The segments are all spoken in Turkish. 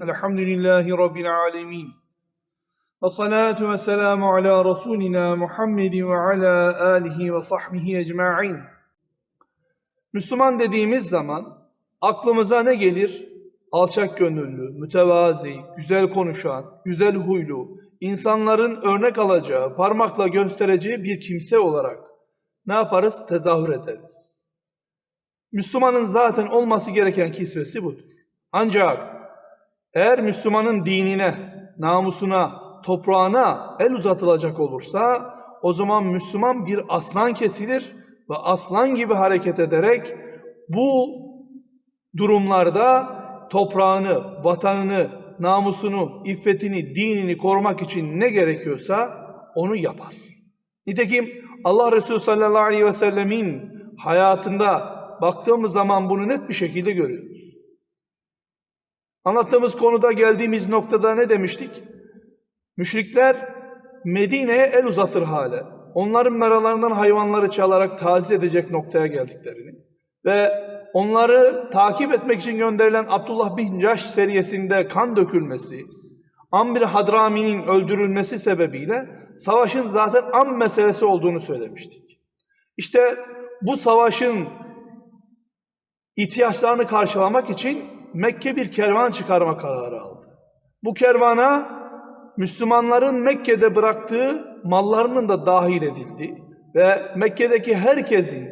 Elhamdülillahi Rabbil alemin. Ve salatu ve selamu ala Resulina Muhammedin ve ala alihi ve sahbihi ecma'in. Müslüman dediğimiz zaman aklımıza ne gelir? Alçak gönüllü, mütevazi, güzel konuşan, güzel huylu, insanların örnek alacağı, parmakla göstereceği bir kimse olarak ne yaparız? Tezahür ederiz. Müslümanın zaten olması gereken kisvesi budur. Ancak eğer Müslümanın dinine, namusuna, toprağına el uzatılacak olursa o zaman Müslüman bir aslan kesilir ve aslan gibi hareket ederek bu durumlarda toprağını, vatanını, namusunu, iffetini, dinini korumak için ne gerekiyorsa onu yapar. Nitekim Allah Resulü sallallahu aleyhi ve sellemin hayatında baktığımız zaman bunu net bir şekilde görüyoruz. Anlattığımız konuda geldiğimiz noktada ne demiştik? Müşrikler Medine'ye el uzatır hale, onların meralarından hayvanları çalarak taziye edecek noktaya geldiklerini ve onları takip etmek için gönderilen Abdullah bin Caş seriyesinde kan dökülmesi, Amr Hadrami'nin öldürülmesi sebebiyle savaşın zaten am meselesi olduğunu söylemiştik. İşte bu savaşın ihtiyaçlarını karşılamak için Mekke bir kervan çıkarma kararı aldı. Bu kervana Müslümanların Mekke'de bıraktığı mallarının da dahil edildi ve Mekke'deki herkesin,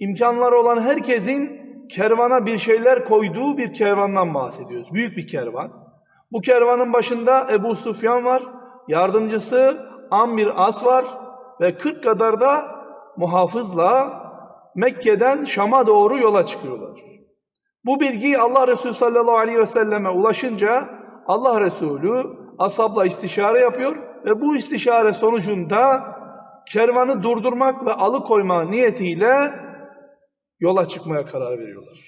imkanları olan herkesin kervana bir şeyler koyduğu bir kervandan bahsediyoruz. Büyük bir kervan. Bu kervanın başında Ebu Sufyan var, yardımcısı Amir As var ve 40 kadar da muhafızla Mekke'den Şam'a doğru yola çıkıyorlar. Bu bilgi Allah Resulü sallallahu aleyhi ve selleme ulaşınca Allah Resulü ashabla istişare yapıyor ve bu istişare sonucunda kervanı durdurmak ve alıkoyma niyetiyle yola çıkmaya karar veriyorlar.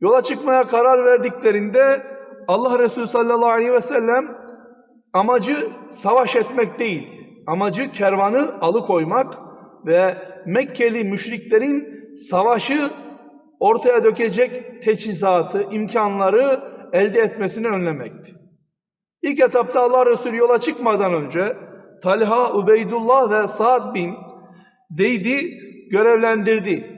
Yola çıkmaya karar verdiklerinde Allah Resulü sallallahu aleyhi ve sellem amacı savaş etmek değildi. Amacı kervanı alıkoymak ve Mekkeli müşriklerin savaşı ortaya dökecek teçhizatı, imkanları elde etmesini önlemekti. İlk etapta Allah Resulü yola çıkmadan önce Talha, Ubeydullah ve Sa'd bin Zeyd'i görevlendirdi.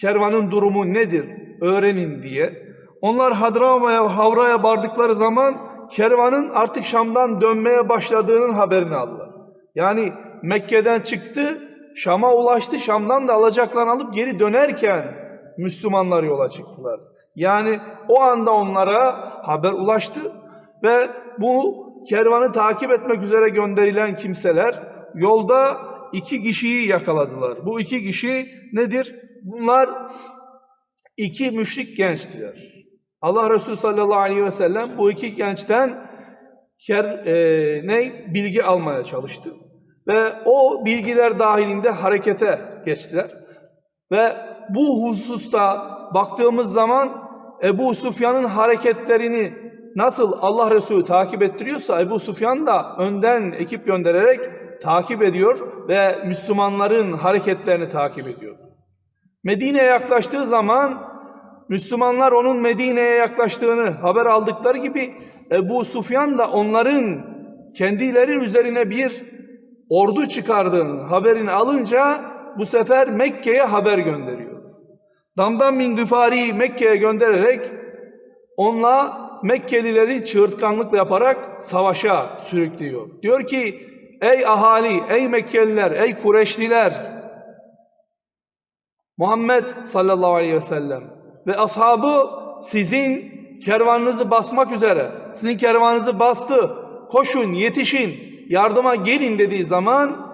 Kervanın durumu nedir öğrenin diye. Onlar Hadrama'ya, Havra'ya vardıkları zaman kervanın artık Şam'dan dönmeye başladığının haberini aldılar. Yani Mekke'den çıktı, Şam'a ulaştı, Şam'dan da alacaklarını alıp geri dönerken Müslümanlar yola çıktılar. Yani o anda onlara haber ulaştı ve bu kervanı takip etmek üzere gönderilen kimseler yolda iki kişiyi yakaladılar. Bu iki kişi nedir? Bunlar iki müşrik gençtiler. Allah Resulü sallallahu aleyhi ve sellem bu iki gençten ker, e, ne bilgi almaya çalıştı. Ve o bilgiler dahilinde harekete geçtiler. Ve bu hususta baktığımız zaman Ebu Sufyan'ın hareketlerini nasıl Allah Resulü takip ettiriyorsa Ebu Sufyan da önden ekip göndererek takip ediyor ve Müslümanların hareketlerini takip ediyor. Medine'ye yaklaştığı zaman Müslümanlar onun Medine'ye yaklaştığını haber aldıkları gibi Ebu Sufyan da onların kendileri üzerine bir ordu çıkardığını haberini alınca bu sefer Mekke'ye haber gönderiyor. Damdan bin Gıfari'yi Mekke'ye göndererek onunla Mekkelileri çığırtkanlıkla yaparak savaşa sürüklüyor. Diyor ki ey ahali, ey Mekkeliler, ey Kureşliler Muhammed sallallahu aleyhi ve sellem ve ashabı sizin kervanınızı basmak üzere, sizin kervanınızı bastı, koşun, yetişin, yardıma gelin dediği zaman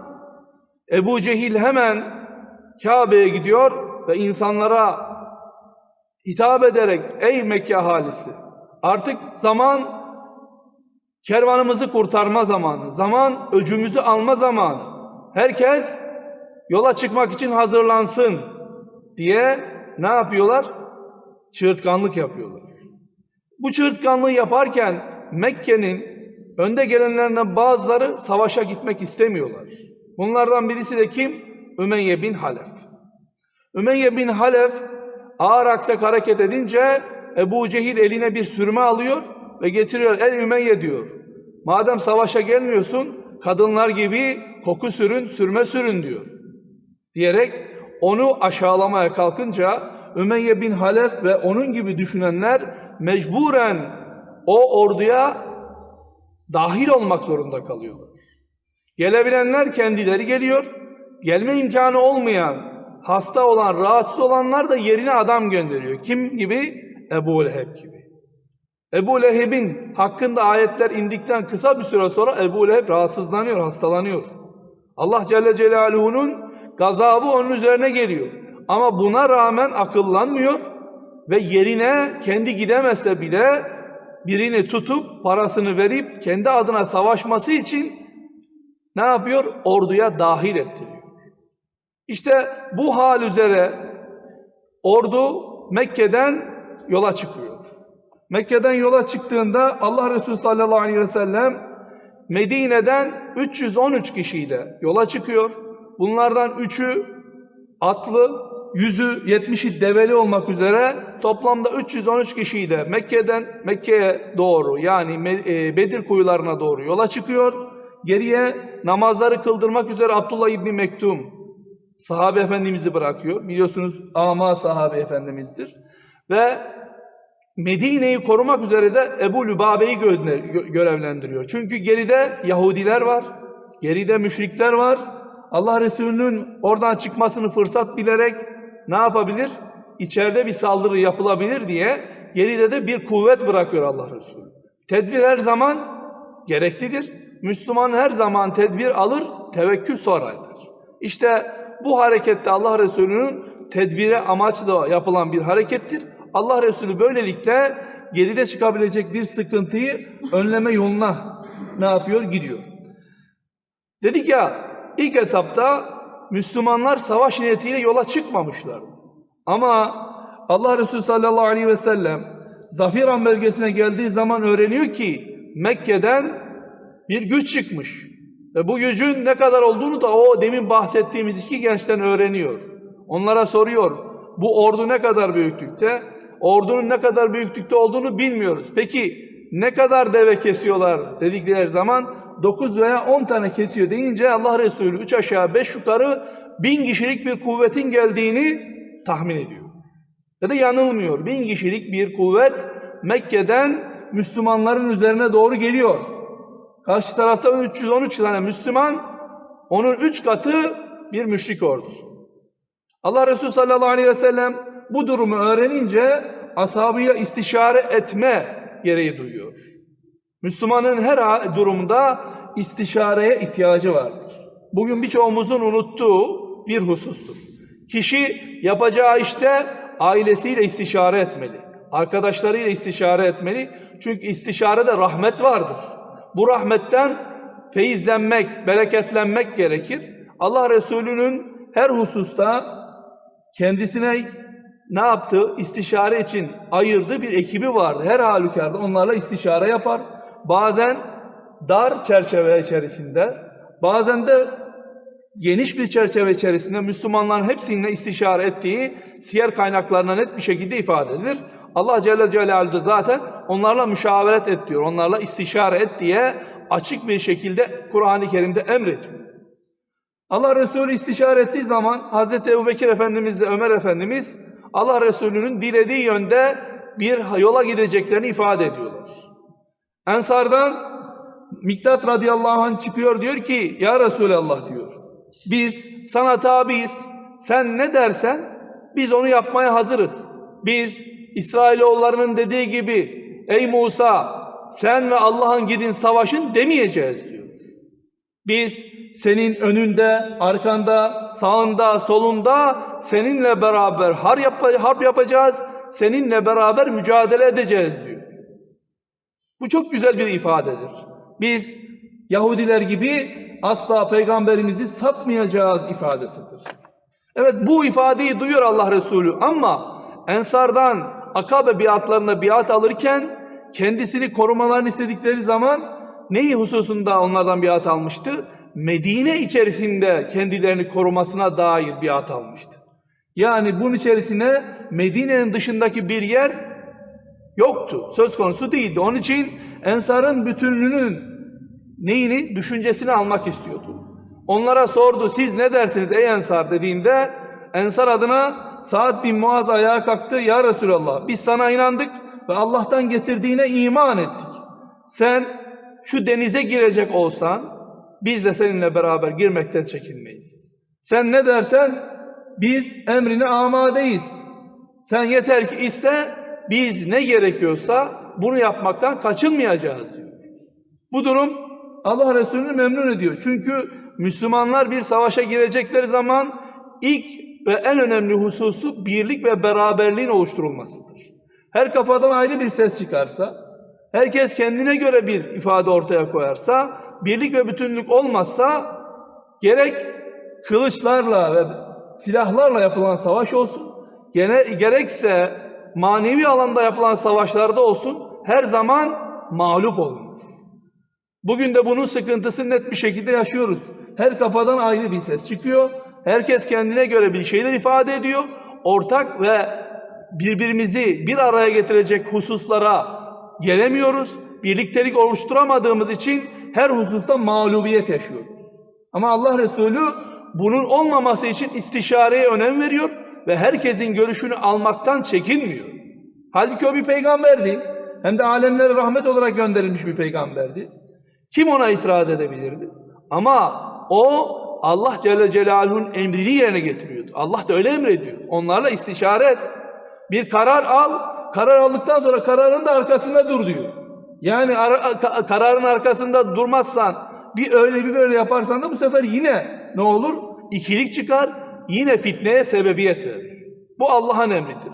Ebu Cehil hemen Kabe'ye gidiyor ve insanlara hitap ederek ey Mekke ahalisi artık zaman kervanımızı kurtarma zamanı, zaman öcümüzü alma zamanı. Herkes yola çıkmak için hazırlansın diye ne yapıyorlar? Çığırtkanlık yapıyorlar. Bu çığırtkanlığı yaparken Mekke'nin önde gelenlerinden bazıları savaşa gitmek istemiyorlar. Bunlardan birisi de kim? Ümeyye bin Halef. Ümeyye bin Halef ağır aksak hareket edince Ebu Cehil eline bir sürme alıyor ve getiriyor. El Ümeyye diyor. Madem savaşa gelmiyorsun kadınlar gibi koku sürün, sürme sürün diyor. Diyerek onu aşağılamaya kalkınca Ümeyye bin Halef ve onun gibi düşünenler mecburen o orduya dahil olmak zorunda kalıyorlar. Gelebilenler kendileri geliyor. Gelme imkanı olmayan, hasta olan, rahatsız olanlar da yerine adam gönderiyor. Kim gibi? Ebu Leheb gibi. Ebu Leheb'in hakkında ayetler indikten kısa bir süre sonra Ebu Leheb rahatsızlanıyor, hastalanıyor. Allah Celle Celaluhu'nun gazabı onun üzerine geliyor. Ama buna rağmen akıllanmıyor ve yerine kendi gidemezse bile birini tutup parasını verip kendi adına savaşması için ne yapıyor? Orduya dahil ettiriyor. İşte bu hal üzere ordu Mekke'den yola çıkıyor. Mekke'den yola çıktığında Allah Resulü sallallahu aleyhi ve sellem Medine'den 313 kişiyle yola çıkıyor. Bunlardan 3'ü atlı, 100'ü 70'i develi olmak üzere toplamda 313 kişiyle Mekke'den Mekke'ye doğru yani e, Bedir kuyularına doğru yola çıkıyor. Geriye namazları kıldırmak üzere Abdullah İbni Mektum sahabe efendimizi bırakıyor. Biliyorsunuz ama sahabe efendimizdir. Ve Medine'yi korumak üzere de Ebu Lübabe'yi gö- gö- görevlendiriyor. Çünkü geride Yahudiler var, geride müşrikler var. Allah Resulü'nün oradan çıkmasını fırsat bilerek ne yapabilir? İçeride bir saldırı yapılabilir diye geride de bir kuvvet bırakıyor Allah Resulü. Tedbir her zaman gereklidir. Müslüman her zaman tedbir alır, tevekkül sonra eder. İşte bu harekette Allah Resulü'nün tedbire amaçlı yapılan bir harekettir. Allah Resulü böylelikle geride çıkabilecek bir sıkıntıyı önleme yoluna ne yapıyor? Gidiyor. Dedik ya ilk etapta Müslümanlar savaş niyetiyle yola çıkmamışlar. Ama Allah Resulü sallallahu aleyhi ve sellem Zafiran bölgesine geldiği zaman öğreniyor ki Mekke'den bir güç çıkmış. Ve bu gücün ne kadar olduğunu da o demin bahsettiğimiz iki gençten öğreniyor. Onlara soruyor. Bu ordu ne kadar büyüklükte? Ordunun ne kadar büyüklükte olduğunu bilmiyoruz. Peki ne kadar deve kesiyorlar dedikleri zaman 9 veya 10 tane kesiyor deyince Allah Resulü 3 aşağı 5 yukarı bin kişilik bir kuvvetin geldiğini tahmin ediyor. Ya da yanılmıyor. Bin kişilik bir kuvvet Mekke'den Müslümanların üzerine doğru geliyor. Karşı tarafta 313 tane Müslüman, onun 3 katı bir müşrik ordusu. Allah Resulü sallallahu aleyhi ve sellem bu durumu öğrenince ashabıyla istişare etme gereği duyuyor. Müslümanın her durumda istişareye ihtiyacı vardır. Bugün birçoğumuzun unuttuğu bir husustur. Kişi yapacağı işte ailesiyle istişare etmeli. Arkadaşlarıyla istişare etmeli. Çünkü istişarede rahmet vardır. Bu rahmetten feyizlenmek, bereketlenmek gerekir. Allah Resulü'nün her hususta kendisine ne yaptı? İstişare için ayırdığı bir ekibi vardı. Her halükarda onlarla istişare yapar. Bazen dar çerçeve içerisinde, bazen de geniş bir çerçeve içerisinde Müslümanların hepsininle istişare ettiği siyer kaynaklarına net bir şekilde ifade edilir. Allah Celle Celaluhu da zaten onlarla müşaveret et diyor. Onlarla istişare et diye açık bir şekilde Kur'an-ı Kerim'de emrediyor. Allah Resulü istişare ettiği zaman Hazreti Ebubekir Efendimiz ile Ömer Efendimiz Allah Resulü'nün dilediği yönde bir yola gideceklerini ifade ediyorlar. Ensardan Miktat radıyallahu anh çıkıyor diyor ki ya Resulallah diyor. Biz sana tabiiz. Sen ne dersen biz onu yapmaya hazırız. Biz İsrailoğullarının dediği gibi ey Musa sen ve Allah'ın gidin savaşın demeyeceğiz diyor. Biz senin önünde, arkanda, sağında, solunda seninle beraber har yap harp yapacağız. Seninle beraber mücadele edeceğiz diyor. Bu çok güzel bir ifadedir. Biz Yahudiler gibi asla peygamberimizi satmayacağız ifadesidir. Evet bu ifadeyi duyuyor Allah Resulü ama Ensardan Akabe biatlarında biat alırken kendisini korumalarını istedikleri zaman neyi hususunda onlardan biat almıştı? Medine içerisinde kendilerini korumasına dair biat almıştı. Yani bunun içerisine Medine'nin dışındaki bir yer Yoktu. Söz konusu değildi. Onun için Ensar'ın bütünlüğünün neyini? Düşüncesini almak istiyordu. Onlara sordu siz ne dersiniz ey Ensar dediğinde Ensar adına Sa'd bin Muaz ayağa kalktı. Ya Resulallah biz sana inandık ve Allah'tan getirdiğine iman ettik. Sen şu denize girecek olsan biz de seninle beraber girmekten çekinmeyiz. Sen ne dersen biz emrine amadeyiz. Sen yeter ki iste biz ne gerekiyorsa bunu yapmaktan kaçınmayacağız diyor. Bu durum Allah Resulü'nü memnun ediyor. Çünkü Müslümanlar bir savaşa girecekleri zaman ilk ve en önemli hususu birlik ve beraberliğin oluşturulmasıdır. Her kafadan ayrı bir ses çıkarsa, herkes kendine göre bir ifade ortaya koyarsa, birlik ve bütünlük olmazsa gerek kılıçlarla ve silahlarla yapılan savaş olsun, gene, gerekse manevi alanda yapılan savaşlarda olsun her zaman mağlup olunur. Bugün de bunun sıkıntısını net bir şekilde yaşıyoruz. Her kafadan ayrı bir ses çıkıyor. Herkes kendine göre bir şeyler ifade ediyor. Ortak ve birbirimizi bir araya getirecek hususlara gelemiyoruz. Birliktelik oluşturamadığımız için her hususta mağlubiyet yaşıyoruz. Ama Allah Resulü bunun olmaması için istişareye önem veriyor ve herkesin görüşünü almaktan çekinmiyor. Halbuki o bir peygamberdi. Hem de alemlere rahmet olarak gönderilmiş bir peygamberdi. Kim ona itiraz edebilirdi? Ama o Allah Celle Celaluhu'nun emrini yerine getiriyordu. Allah da öyle emrediyor. Onlarla istişare et. Bir karar al. Karar aldıktan sonra kararın da arkasında dur diyor. Yani ara, ka- kararın arkasında durmazsan bir öyle bir böyle yaparsan da bu sefer yine ne olur? İkilik çıkar. Yine fitneye sebebiyet verir. Bu Allah'ın emridir.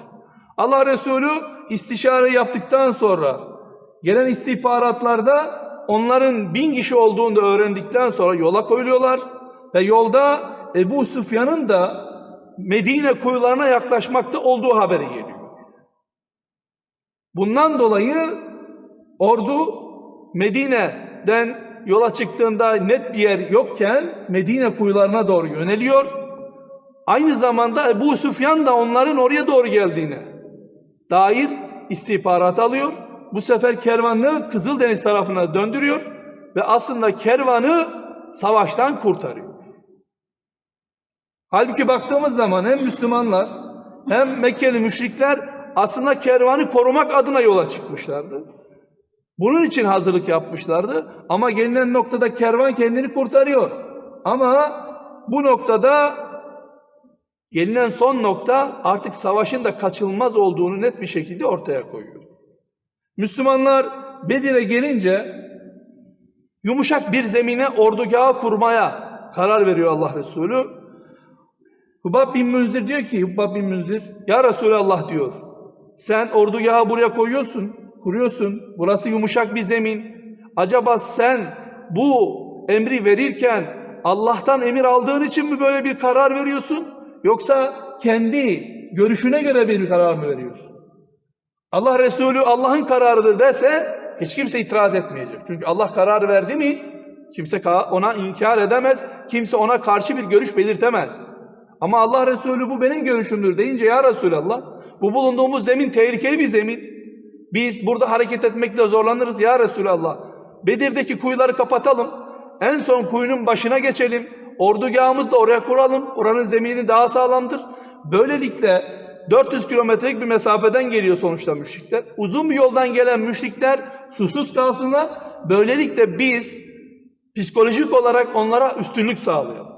Allah Resulü istişare yaptıktan sonra gelen istihbaratlarda onların bin kişi olduğunu da öğrendikten sonra yola koyuluyorlar ve yolda Ebu Süfyan'ın da Medine kuyularına yaklaşmakta olduğu haberi geliyor. Bundan dolayı ordu Medine'den yola çıktığında net bir yer yokken Medine kuyularına doğru yöneliyor. Aynı zamanda Ebu Süfyan da onların oraya doğru geldiğine dair istihbarat alıyor. Bu sefer kervanı Kızıldeniz tarafına döndürüyor ve aslında kervanı savaştan kurtarıyor. Halbuki baktığımız zaman hem Müslümanlar hem Mekkeli müşrikler aslında kervanı korumak adına yola çıkmışlardı. Bunun için hazırlık yapmışlardı ama gelinen noktada kervan kendini kurtarıyor. Ama bu noktada gelinen son nokta artık savaşın da kaçınılmaz olduğunu net bir şekilde ortaya koyuyor. Müslümanlar Bedir'e gelince yumuşak bir zemine ordugahı kurmaya karar veriyor Allah Resulü. Hubab bin Münzir diyor ki Hubab bin Münzir ya Resulallah diyor sen ordugahı buraya koyuyorsun kuruyorsun burası yumuşak bir zemin acaba sen bu emri verirken Allah'tan emir aldığın için mi böyle bir karar veriyorsun yoksa kendi görüşüne göre bir karar mı veriyorsun? Allah Resulü Allah'ın kararıdır dese hiç kimse itiraz etmeyecek. Çünkü Allah karar verdi mi kimse ona inkar edemez, kimse ona karşı bir görüş belirtemez. Ama Allah Resulü bu benim görüşümdür deyince ya Resulallah bu bulunduğumuz zemin tehlikeli bir zemin. Biz burada hareket etmekte zorlanırız ya Resulallah. Bedir'deki kuyuları kapatalım. En son kuyunun başına geçelim. Ordugahımızı da oraya kuralım. Oranın zemini daha sağlamdır. Böylelikle 400 kilometrelik bir mesafeden geliyor sonuçta müşrikler. Uzun bir yoldan gelen müşrikler susuz kalsınlar. Böylelikle biz psikolojik olarak onlara üstünlük sağlayalım.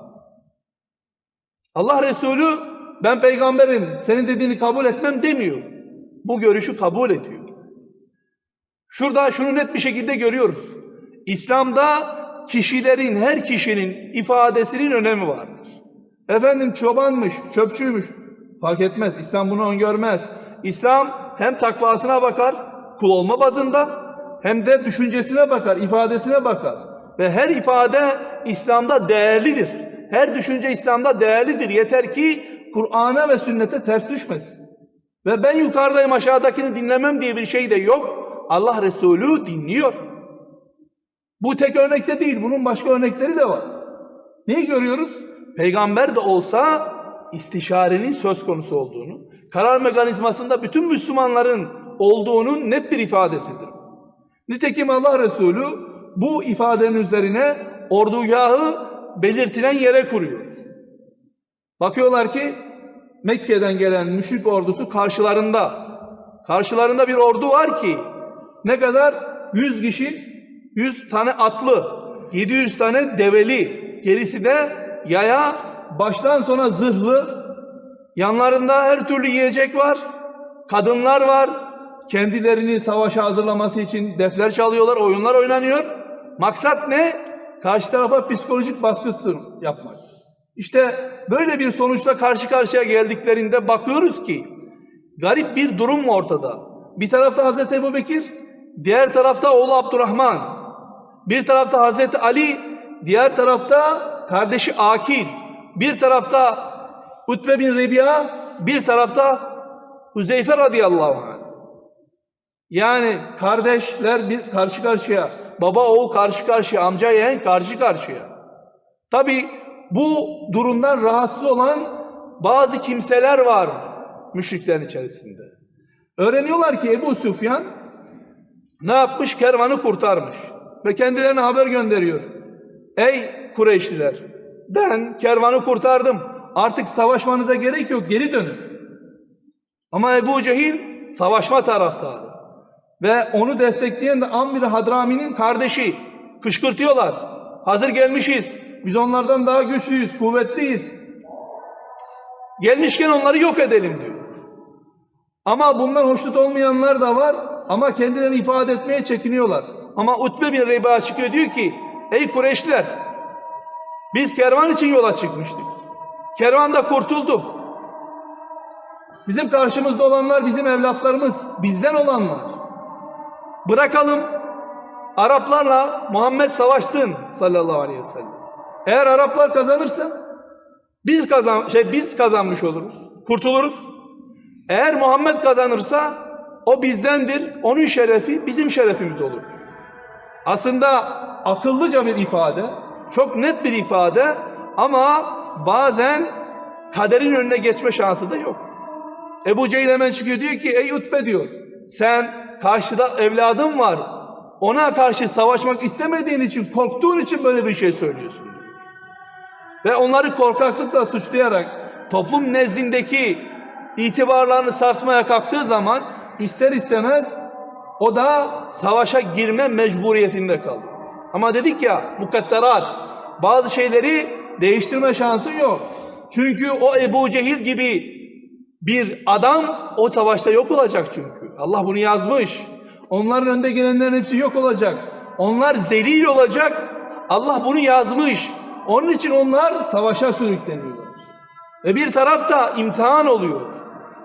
Allah Resulü ben peygamberim senin dediğini kabul etmem demiyor. Bu görüşü kabul ediyor. Şurada şunu net bir şekilde görüyoruz. İslam'da kişilerin, her kişinin ifadesinin önemi vardır. Efendim çobanmış, çöpçüymüş. Fark etmez. İslam bunu öngörmez. İslam hem takvasına bakar, kul olma bazında, hem de düşüncesine bakar, ifadesine bakar. Ve her ifade İslam'da değerlidir. Her düşünce İslam'da değerlidir. Yeter ki Kur'an'a ve sünnete ters düşmesin. Ve ben yukarıdayım aşağıdakini dinlemem diye bir şey de yok. Allah Resulü dinliyor. Bu tek örnekte değil. Bunun başka örnekleri de var. Neyi görüyoruz? Peygamber de olsa istişarenin söz konusu olduğunu, karar mekanizmasında bütün Müslümanların olduğunun net bir ifadesidir. Nitekim Allah Resulü bu ifadenin üzerine ordugahı belirtilen yere kuruyor. Bakıyorlar ki Mekke'den gelen müşrik ordusu karşılarında. Karşılarında bir ordu var ki ne kadar? 100 kişi, 100 tane atlı, 700 tane develi, gerisi de yaya, baştan sona zırhlı, yanlarında her türlü yiyecek var, kadınlar var, kendilerini savaşa hazırlaması için defler çalıyorlar, oyunlar oynanıyor. Maksat ne? Karşı tarafa psikolojik baskı yapmak. İşte böyle bir sonuçla karşı karşıya geldiklerinde bakıyoruz ki garip bir durum ortada. Bir tarafta Hazreti Ebu Bekir, diğer tarafta oğlu Abdurrahman, bir tarafta Hazreti Ali, diğer tarafta kardeşi Akil, bir tarafta Utbe bin Rebi'a, bir tarafta Huzeyfe radıyallahu anh. Yani kardeşler bir karşı karşıya, baba oğul karşı karşıya, amca yeğen karşı karşıya. Tabi bu durumdan rahatsız olan bazı kimseler var müşriklerin içerisinde. Öğreniyorlar ki Ebu Süfyan ne yapmış? Kervanı kurtarmış. Ve kendilerine haber gönderiyor. Ey Kureyşliler ben kervanı kurtardım. Artık savaşmanıza gerek yok geri dönün. Ama Ebu Cehil savaşma taraftarı. Ve onu destekleyen de Amir Hadrami'nin kardeşi. Kışkırtıyorlar. Hazır gelmişiz. Biz onlardan daha güçlüyüz, kuvvetliyiz. Gelmişken onları yok edelim diyor. Ama bundan hoşnut olmayanlar da var ama kendilerini ifade etmeye çekiniyorlar. Ama Utbe bin Reyba çıkıyor diyor ki ey Kureyşliler biz kervan için yola çıkmıştık. Kervan da kurtuldu. Bizim karşımızda olanlar bizim evlatlarımız, bizden olanlar. Bırakalım Araplarla Muhammed savaşsın sallallahu aleyhi ve sellem. Eğer Araplar kazanırsa biz kazan şey biz kazanmış oluruz. Kurtuluruz. Eğer Muhammed kazanırsa o bizdendir. Onun şerefi bizim şerefimiz olur. Aslında akıllıca bir ifade, çok net bir ifade ama bazen kaderin önüne geçme şansı da yok. Ebu Cehil çıkıyor diyor ki ey Utbe diyor sen karşıda evladın var ona karşı savaşmak istemediğin için korktuğun için böyle bir şey söylüyorsun. Ve onları korkaklıkla suçlayarak toplum nezdindeki itibarlarını sarsmaya kalktığı zaman ister istemez o da savaşa girme mecburiyetinde kalıyor. Ama dedik ya mukadderat bazı şeyleri değiştirme şansı yok. Çünkü o Ebu Cehil gibi bir adam o savaşta yok olacak çünkü. Allah bunu yazmış. Onların önde gelenlerin hepsi yok olacak. Onlar zelil olacak. Allah bunu yazmış. Onun için onlar savaşa sürükleniyorlar. Ve bir tarafta imtihan oluyor.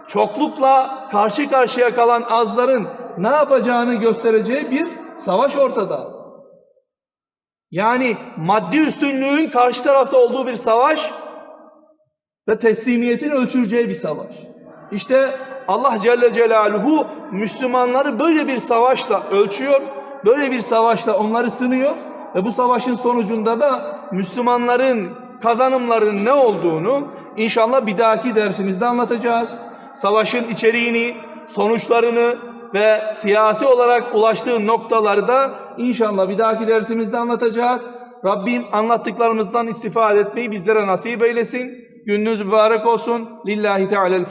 Çoklukla karşı karşıya kalan azların ne yapacağını göstereceği bir savaş ortada. Yani maddi üstünlüğün karşı tarafta olduğu bir savaş ve teslimiyetin ölçüleceği bir savaş. İşte Allah Celle Celaluhu Müslümanları böyle bir savaşla ölçüyor, böyle bir savaşla onları sınıyor ve bu savaşın sonucunda da Müslümanların kazanımların ne olduğunu inşallah bir dahaki dersimizde anlatacağız. Savaşın içeriğini, sonuçlarını ve siyasi olarak ulaştığı noktaları da inşallah bir dahaki dersimizde anlatacağız. Rabbim anlattıklarımızdan istifade etmeyi bizlere nasip eylesin. Gününüz mübarek olsun. Lillahi Teala'l